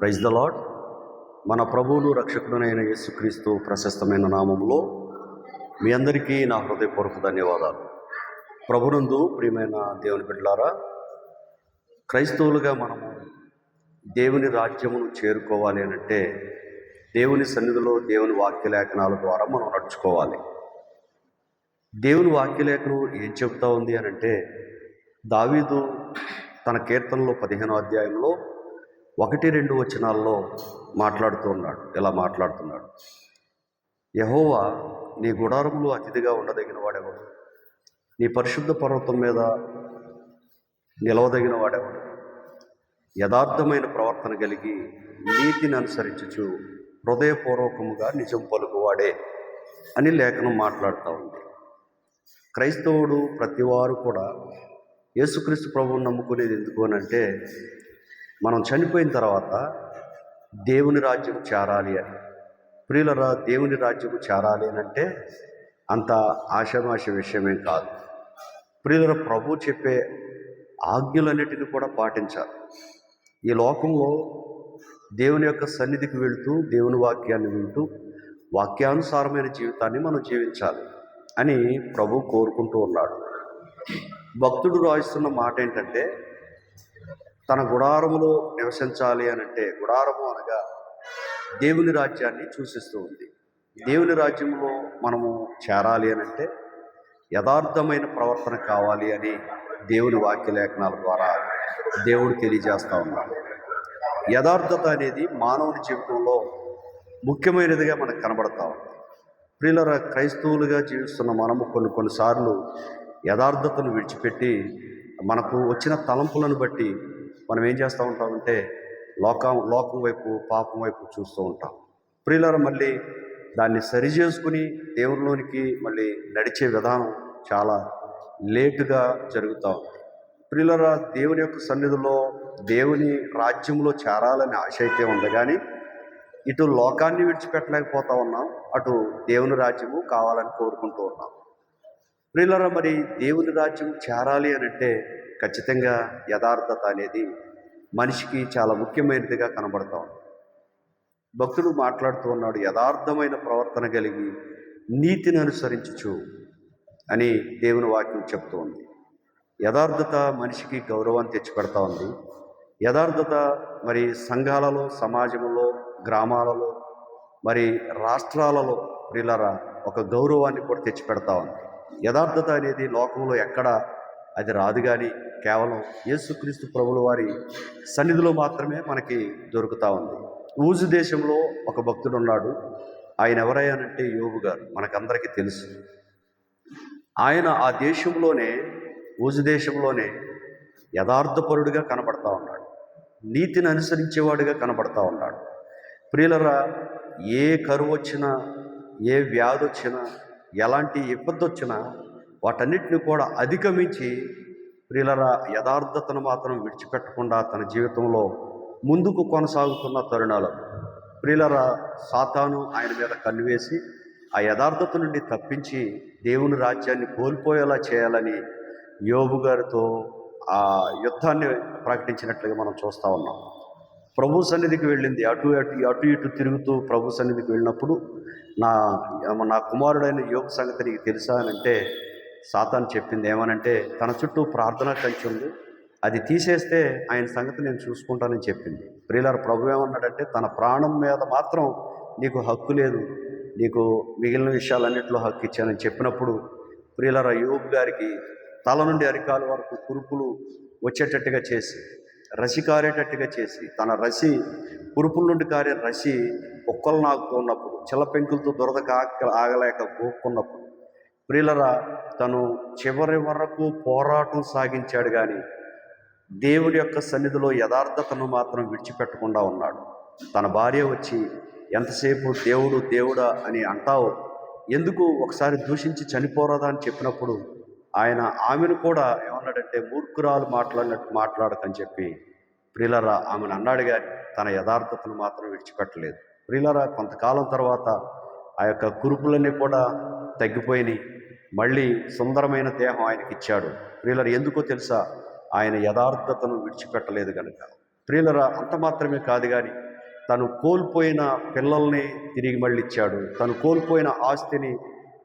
Praise the lord మన ప్రభువును రక్షకుడునైన యేసుక్రీస్తు ప్రశస్తమైన నామంలో మీ అందరికీ నా హృదయపూర్వక ధన్యవాదాలు. ప్రభునందు ప్రియమైన దేవుని బిడ్డలారా క్రైస్తవులుగా మనము దేవుని రాజ్యమును చేరుకోవాలి అని అంటే దేవుని సన్నిధిలో దేవుని వాక్యలేఖనాల ద్వారా మనం నడుచుకోవాలి. దేవుని వాక్యలేఖనం ఏం చెబుతా ఉంది అని అంటే దావీదు తన కీర్తనలో పదిహేనో అధ్యాయంలో ఒకటి రెండు వచనాల్లో మాట్లాడుతూ ఉన్నాడు. ఇలా మాట్లాడుతున్నాడు? యహోవా నీ గుడారములు అతిథిగా ఉండదగిన వాడెవడు? నీ పరిశుద్ధ పర్వతం మీద నిలవదగిన వాడెవడు? యథార్థమైన ప్రవర్తన కలిగి నీతిని అనుసరించుచు హృదయపూర్వకముగా నిజం పలుకువాడే అని లేఖనం మాట్లాడుతూ ఉంది. క్రైస్తవుడు ప్రతివారు కూడా యేసుక్రీస్తు ప్రభువుని నమ్ముకునేది ఎందుకు అని అంటే మనం చనిపోయిన తర్వాత దేవుని రాజ్యం చేరాలి అని. ప్రియులరా దేవుని రాజ్యం చేరాలి అని అంటే అంత ఆషమాష విషయమేం కాదు. ప్రియుల ప్రభు చెప్పే ఆజ్ఞలన్నిటిని కూడా పాటించాలి. ఈ లోకంలో దేవుని యొక్క సన్నిధికి వెళుతూ దేవుని వాక్యాన్ని వింటూ వాక్యానుసారమైన జీవితాన్ని మనం జీవించాలి అని ప్రభు కోరుకుంటూ ఉన్నాడు. భక్తుడు రాయిస్తున్న మాట ఏంటంటే తన గుడారములో నివసించాలి అని అంటే గుడారము అనగా దేవుని రాజ్యాన్ని సూచిస్తూ ఉంది. దేవుని రాజ్యంలో మనము చేరాలి అని అంటే యథార్థమైన ప్రవర్తన కావాలి అని దేవుని వాక్య లేఖనాల ద్వారా దేవుడు తెలియజేస్తూ ఉన్నాడు. యథార్థత అనేది మానవుని జీవితంలో ముఖ్యమైనదిగా మనకు కనబడతా ఉంది. ప్రియుల క్రైస్తవులుగా జీవిస్తున్న మనము కొన్ని కొన్నిసార్లు యథార్థతను విడిచిపెట్టి మనకు వచ్చిన తలంపులను బట్టి మనం ఏం చేస్తూ ఉంటామంటే లోకం లోకం వైపు పాపం వైపు చూస్తూ ఉంటాం. ప్రియులర మళ్ళీ దాన్ని సరి చేసుకుని దేవునిలోనికి మళ్ళీ నడిచే విధానం చాలా లేటుగా జరుగుతూ ఉంది. ప్రియులర దేవుని యొక్క సన్నిధిలో దేవుని రాజ్యంలో చేరాలని ఆశ అయితే ఉంది కానీ ఇటు లోకాన్ని విడిచిపెట్టలేకపోతా ఉన్నాం అటు దేవుని రాజ్యము కావాలని కోరుకుంటూ ఉన్నాం. ప్రియులరా మరి దేవుని రాజ్యం చేరాలి అని అంటే ఖచ్చితంగా యథార్థత అనేది మనిషికి చాలా ముఖ్యమైనదిగా కనబడతా ఉంది. భక్తుడు మాట్లాడుతూ ఉన్నాడు యథార్థమైన ప్రవర్తన కలిగి నీతిని అనుసరించుచు అని దేవుని వాక్యం చెప్తూ ఉంది. యథార్థత మనిషికి గౌరవాన్ని తెచ్చిపెడతా ఉంది. యథార్థత మరి సంఘాలలో సమాజంలో గ్రామాలలో మరి రాష్ట్రాలలో ప్రిలరా ఒక గౌరవాన్ని కూడా తెచ్చిపెడతా ఉంది. యథార్థత అనేది లోకంలో ఎక్కడ అది రాదు కానీ కేవలం యేసుక్రీస్తు ప్రభుల వారి సన్నిధిలో మాత్రమే మనకి దొరుకుతూ ఉంది. ఊజు దేశంలో ఒక భక్తుడు ఉన్నాడు ఆయన ఎవరయ్యానంటే యోగు గారు. మనకందరికీ తెలుసు. ఆయన ఆ దేశంలోనే ఊజు దేశంలోనే యథార్థపరుడిగా కనబడతా ఉన్నాడు. నీతిని అనుసరించేవాడిగా కనబడతా ఉన్నాడు. ప్రియులరా ఏ కరువు వచ్చినా ఏ వ్యాధి వచ్చినా ఎలాంటి ఇబ్బంది వచ్చినా వాటన్నిటిని కూడా అధిగమించి ప్రియులర యథార్థతను మాత్రం విడిచిపెట్టకుండా తన జీవితంలో ముందుకు కొనసాగుతున్న తరుణాలు. ప్రియులర సాతాను ఆయన మీద కన్నువేసి ఆ యథార్థత నుండి తప్పించి దేవుని రాజ్యాన్ని కోల్పోయేలా చేయాలని యోబు గారితో ఆ యుద్ధాన్ని ప్రకటించినట్లుగా మనం చూస్తూ ఉన్నాం. ప్రభు సన్నిధికి వెళ్ళింది. అటు అటు అటు ఇటు తిరుగుతూ ప్రభు సన్నిధికి వెళ్ళినప్పుడు నా నా కుమారుడైన యోగ సంగతి నీకు తెలుసా అని అంటే సాతాన్ చెప్పింది ఏమనంటే తన చుట్టూ ప్రార్థన కంచి ఉంది అది తీసేస్తే ఆయన సంగతి నేను చూసుకుంటానని చెప్పింది. ప్రియులారు ప్రభు ఏమన్నాడంటే తన ప్రాణం మీద మాత్రం నీకు హక్కు లేదు నీకు మిగిలిన విషయాలన్నింటిలో హక్కు ఇచ్చానని చెప్పినప్పుడు ప్రియులర యోగ్ గారికి తల నుండి అరికాల వరకు కురుపులు వచ్చేటట్టుగా చేసి రసి కారేటట్టుగా చేసి తన రసి కురుపుల నుండి కారే రసి ఒక్కలు నాకుతున్నప్పుడు ఉన్నప్పుడు చిల్లపెంకులతో దురద కాక ఆగలేక గోక్కున్నప్పుడు ప్రిలరా తను చివరి వరకు పోరాటం సాగించాడు కానీ దేవుడి యొక్క సన్నిధిలో యథార్థతను మాత్రం విడిచిపెట్టకుండా ఉన్నాడు. తన భార్య వచ్చి ఎంతసేపు దేవుడు దేవుడా? అని అంటావు. ఎందుకు ఒకసారి దూషించి చనిపోరాదా అని చెప్పినప్పుడు ఆయన ఆమెను కూడా ఏమన్నాడంటే మూర్ఖురాలు మాట్లాడినట్టు మాట్లాడకని చెప్పి ప్రిలరా ఆమెను అన్నాడు కానీ తన యథార్థతను మాత్రం విడిచిపెట్టలేదు. ప్రిలరా కొంతకాలం తర్వాత ఆ యొక్క కురుపులన్నీ కూడా తగ్గిపోయినాయి. మళ్ళీ సుందరమైన దేహం ఆయనకి ఇచ్చాడు ప్రియులర్ ఎందుకో తెలుసా? ఆయన యథార్థతను విడిచిపెట్టలేదు కనుక ప్రియులరా అంత మాత్రమే కాదు కానీ తను కోల్పోయిన పిల్లల్ని తిరిగి మళ్ళీ ఇచ్చాడు తను కోల్పోయిన ఆస్తిని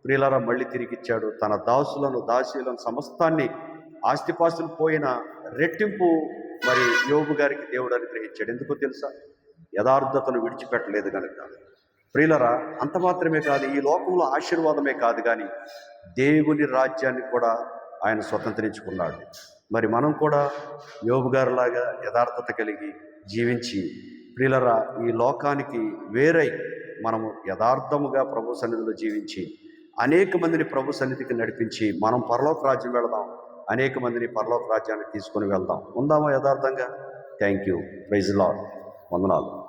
ప్రియులరా మళ్ళీ తిరిగి ఇచ్చాడు తన దాసులను దాసీలను సమస్తాన్ని ఆస్తిపాస్తులు పోయిన రెట్టింపు మరి యోగు గారికి దేవుడు అనుగ్రహించాడు. ఎందుకో తెలుసా? యథార్థతను విడిచిపెట్టలేదు కనుక ప్రియులరా అంత మాత్రమే కాదు ఈ లోకంలో ఆశీర్వాదమే కాదు కానీ దేవుని రాజ్యాన్ని కూడా ఆయన స్వతంత్రించుకున్నాడు. మరి మనం కూడా యోబు గారిలాగా యథార్థత కలిగి జీవించి ప్రియులరా ఈ లోకానికి వేరై మనము యథార్థముగా ప్రభు సన్నిధిలో జీవించి అనేక మందిని ప్రభు సన్నిధికి నడిపించి మనం పరలోక రాజ్యం వెళదాం. అనేక మందిని పరలోక రాజ్యాన్ని తీసుకొని వెళ్దాం. ఉందామా యథార్థంగా? థ్యాంక్ యూ ప్రైజ్ లాడ్ వందనాలు.